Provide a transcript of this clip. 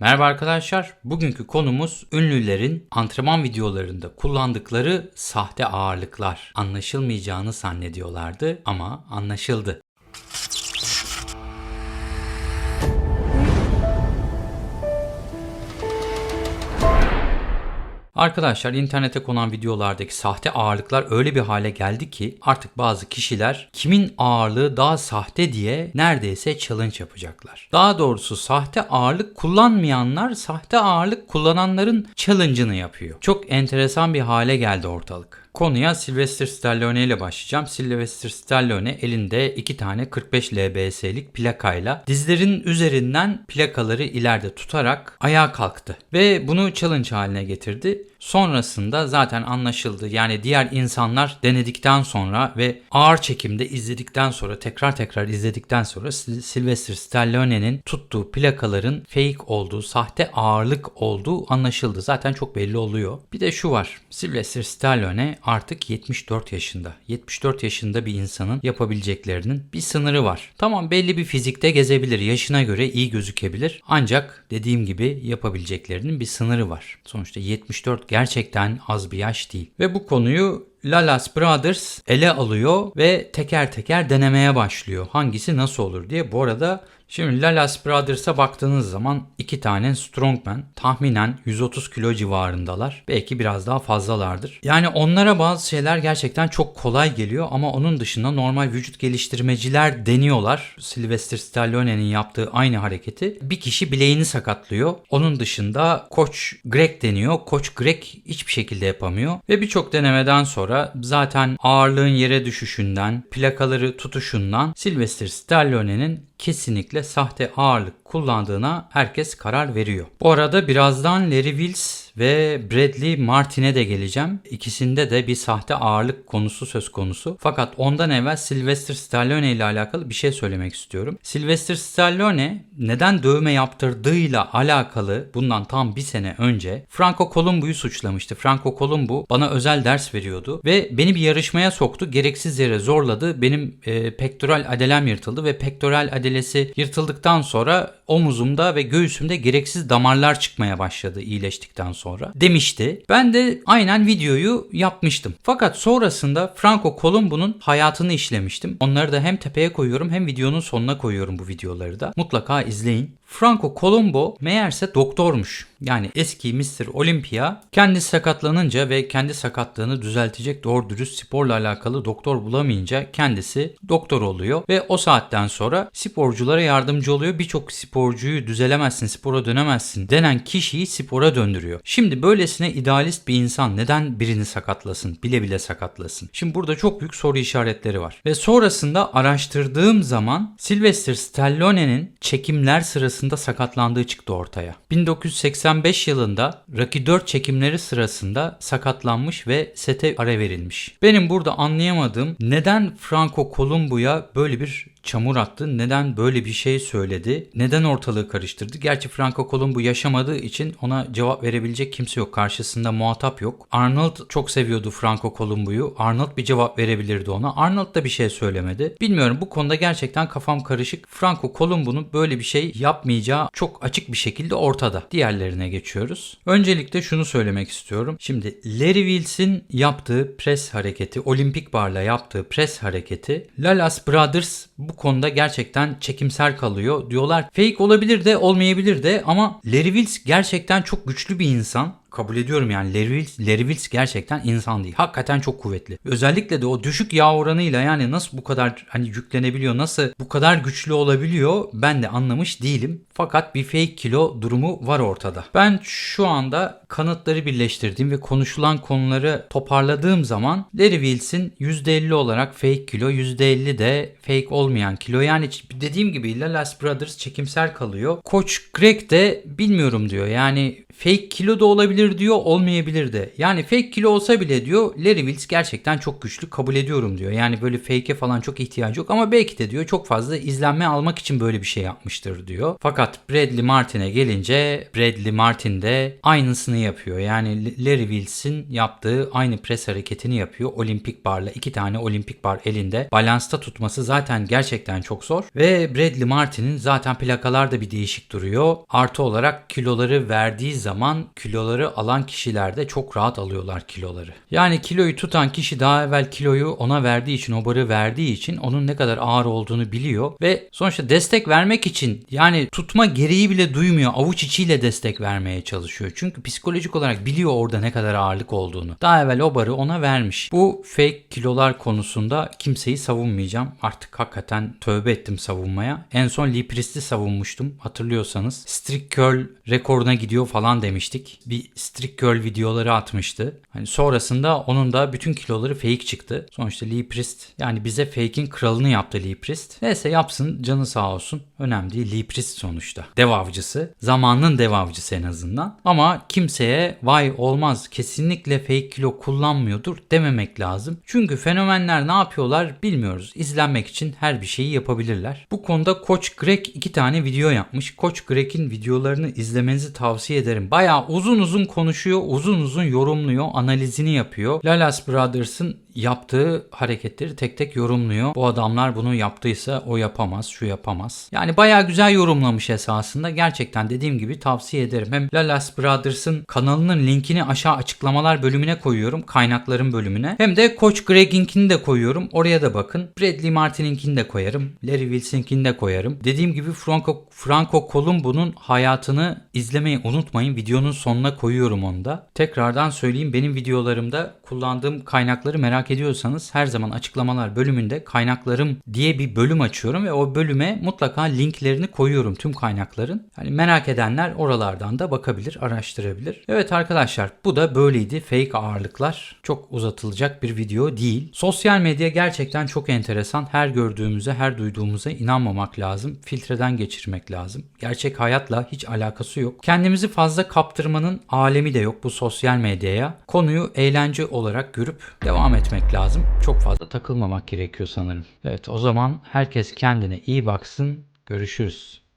Merhaba arkadaşlar. Bugünkü konumuz ünlülerin antrenman videolarında kullandıkları sahte ağırlıklar. Anlaşılmayacağını zannediyorlardı ama anlaşıldı. Arkadaşlar internete konan videolardaki sahte ağırlıklar öyle bir hale geldi ki artık bazı kişiler kimin ağırlığı daha sahte diye neredeyse challenge yapacaklar. Daha doğrusu sahte ağırlık kullanmayanlar sahte ağırlık kullananların challenge'ını yapıyor. Çok enteresan bir hale geldi ortalık. Konuya Sylvester Stallone ile başlayacağım. Sylvester Stallone elinde iki tane 45 lbs'lik plakayla dizlerin üzerinden plakaları ileride tutarak ayağa kalktı. Ve bunu challenge haline getirdi. Sonrasında zaten anlaşıldı. Yani diğer insanlar denedikten sonra ve ağır çekimde izledikten sonra tekrar tekrar izledikten sonra Sylvester Stallone'nin tuttuğu plakaların fake olduğu, sahte ağırlık olduğu anlaşıldı. Zaten çok belli oluyor. Bir de şu var. Sylvester Stallone artık 74 yaşında. 74 yaşında bir insanın yapabileceklerinin bir sınırı var. Tamam belli bir fizikte gezebilir. Yaşına göre iyi gözükebilir. Ancak dediğim gibi yapabileceklerinin bir sınırı var. Sonuçta 74 gerçekten az bir yaş değil. Ve bu konuyu Lalas Brothers ele alıyor ve teker teker denemeye başlıyor. Hangisi nasıl olur diye. Bu arada şimdi Lalas Brothers'a baktığınız zaman iki tane strongman tahminen 130 kilo civarındalar. Belki biraz daha fazlalardır. Yani onlara bazı şeyler gerçekten çok kolay geliyor ama onun dışında normal vücut geliştirmeciler deniyorlar. Sylvester Stallone'nin yaptığı aynı hareketi. Bir kişi bileğini sakatlıyor. Onun dışında koç Greg deniyor. Koç Greg hiçbir şekilde yapamıyor. Ve birçok denemeden sonra zaten ağırlığın yere düşüşünden, plakaları tutuşundan Sylvester Stallone'nin kesinlikle sahte ağırlık kullandığına herkes karar veriyor. Bu arada birazdan Larry Wills ve Bradley Martin'e de geleceğim. İkisinde de bir sahte ağırlık konusu söz konusu. Fakat ondan evvel Sylvester Stallone ile alakalı bir şey söylemek istiyorum. Sylvester Stallone neden dövme yaptırdığıyla alakalı bundan tam bir sene önce Franco Columbu'yu suçlamıştı. Franco Columbu bana özel ders veriyordu ve beni bir yarışmaya soktu. Gereksiz yere zorladı. Benim e, pektoral adelem yırtıldı ve pektoral adelesi yırtıldıktan sonra omuzumda ve göğsümde gereksiz damarlar çıkmaya başladı iyileştikten sonra demişti. Ben de aynen videoyu yapmıştım. Fakat sonrasında Franco Columbu'nun hayatını işlemiştim. Onları da hem tepeye koyuyorum hem videonun sonuna koyuyorum bu videoları da. Mutlaka izleyin. Franco Colombo meğerse doktormuş. Yani eski Mr. Olympia kendi sakatlanınca ve kendi sakatlığını düzeltecek doğru dürüst sporla alakalı doktor bulamayınca kendisi doktor oluyor ve o saatten sonra sporculara yardımcı oluyor. Birçok sporcuyu düzelemezsin, spora dönemezsin denen kişiyi spora döndürüyor. Şimdi böylesine idealist bir insan neden birini sakatlasın, bile bile sakatlasın? Şimdi burada çok büyük soru işaretleri var. Ve sonrasında araştırdığım zaman Sylvester Stallone'nin çekimler sırasında sakatlandığı çıktı ortaya. 1985 yılında Rocky 4 çekimleri sırasında sakatlanmış ve sete ara verilmiş. Benim burada anlayamadığım neden Franco Columbu'ya böyle bir çamur attı? Neden böyle bir şey söyledi? Neden ortalığı karıştırdı? Gerçi Franco Columbu yaşamadığı için ona cevap verebilecek kimse yok. Karşısında muhatap yok. Arnold çok seviyordu Franco Columbu'yu. Arnold bir cevap verebilirdi ona. Arnold da bir şey söylemedi. Bilmiyorum bu konuda gerçekten kafam karışık. Franco Columbu'nun böyle bir şey yapmayacağı çok açık bir şekilde ortada. Diğerlerine geçiyoruz. Öncelikle şunu söylemek istiyorum. Şimdi Larry Wils'in yaptığı pres hareketi, olimpik barla yaptığı pres hareketi Lalas Brothers bu konuda gerçekten çekimser kalıyor. Diyorlar fake olabilir de olmayabilir de ama Larry Wills gerçekten çok güçlü bir insan. Kabul ediyorum yani Larry Wills, Larry Wills gerçekten insan değil. Hakikaten çok kuvvetli. Özellikle de o düşük yağ oranıyla yani nasıl bu kadar hani yüklenebiliyor, nasıl bu kadar güçlü olabiliyor ben de anlamış değilim. Fakat bir fake kilo durumu var ortada. Ben şu anda kanıtları birleştirdiğim ve konuşulan konuları toparladığım zaman Larry Wills'in %50 olarak fake kilo, %50 de fake olmayan kilo. Yani dediğim gibi Lalas Brothers çekimser kalıyor. Koç Greg de bilmiyorum diyor. Yani fake kilo da olabilir diyor olmayabilir de. Yani fake kilo olsa bile diyor Larry Wills gerçekten çok güçlü kabul ediyorum diyor. Yani böyle fake'e falan çok ihtiyacı yok ama belki de diyor çok fazla izlenme almak için böyle bir şey yapmıştır diyor. Fakat Bradley Martin'e gelince Bradley Martin de aynısını yapıyor. Yani Larry Wills'in yaptığı aynı pres hareketini yapıyor. Olimpik barla iki tane olimpik bar elinde. Balansta tutması zaten gerçekten çok zor. Ve Bradley Martin'in zaten plakalar da bir değişik duruyor. Artı olarak kiloları verdiği zaman kiloları alan kişiler de çok rahat alıyorlar kiloları. Yani kiloyu tutan kişi daha evvel kiloyu ona verdiği için, o barı verdiği için onun ne kadar ağır olduğunu biliyor ve sonuçta destek vermek için yani tutma gereği bile duymuyor. Avuç içiyle destek vermeye çalışıyor. Çünkü psikolojik olarak biliyor orada ne kadar ağırlık olduğunu. Daha evvel o barı ona vermiş. Bu fake kilolar konusunda kimseyi savunmayacağım. Artık hakikaten tövbe ettim savunmaya. En son Lee Priest'i savunmuştum hatırlıyorsanız. Strict curl rekoruna gidiyor falan demiştik. Bir strict curl videoları atmıştı. Hani sonrasında onun da bütün kiloları fake çıktı. Sonuçta Lee Priest yani bize fake'in kralını yaptı Lee Priest. Neyse yapsın canı sağ olsun. Önemli değil Lee Priest sonuçta. Dev avcısı. Zamanın dev avcısı en azından. Ama kimseye vay olmaz kesinlikle fake kilo kullanmıyordur dememek lazım. Çünkü fenomenler ne yapıyorlar bilmiyoruz. İzlenmek için her bir şeyi yapabilirler. Bu konuda Koç Greg iki tane video yapmış. Koç Greg'in videolarını izlemenizi tavsiye ederim. Bayağı uzun uzun konuşuyor, uzun uzun yorumluyor, analizini yapıyor. Lalas Brothers'ın yaptığı hareketleri tek tek yorumluyor. Bu adamlar bunu yaptıysa o yapamaz, şu yapamaz. Yani bayağı güzel yorumlamış esasında. Gerçekten dediğim gibi tavsiye ederim. Hem Lalas Brothers'ın kanalının linkini aşağı açıklamalar bölümüne koyuyorum. Kaynakların bölümüne. Hem de Coach Greg'inkini de koyuyorum. Oraya da bakın. Bradley Martin'inkini de koyarım. Larry Wilson'inkini de koyarım. Dediğim gibi Franco, Franco Columbu'nun hayatını izlemeyi unutmayın. Videonun sonuna koyuyorum onu da. Tekrardan söyleyeyim benim videolarımda kullandığım kaynakları merak ediyorsanız her zaman açıklamalar bölümünde kaynaklarım diye bir bölüm açıyorum ve o bölüme mutlaka linklerini koyuyorum tüm kaynakların. Hani merak edenler oralardan da bakabilir, araştırabilir. Evet arkadaşlar bu da böyleydi. Fake ağırlıklar çok uzatılacak bir video değil. Sosyal medya gerçekten çok enteresan. Her gördüğümüze, her duyduğumuza inanmamak lazım. Filtreden geçirmek lazım. Gerçek hayatla hiç alakası yok. Kendimizi fazla kaptırmanın alemi de yok bu sosyal medyaya. Konuyu eğlence olarak görüp devam etmek lazım. Çok fazla takılmamak gerekiyor sanırım. Evet o zaman herkes kendine iyi baksın. Görüşürüz.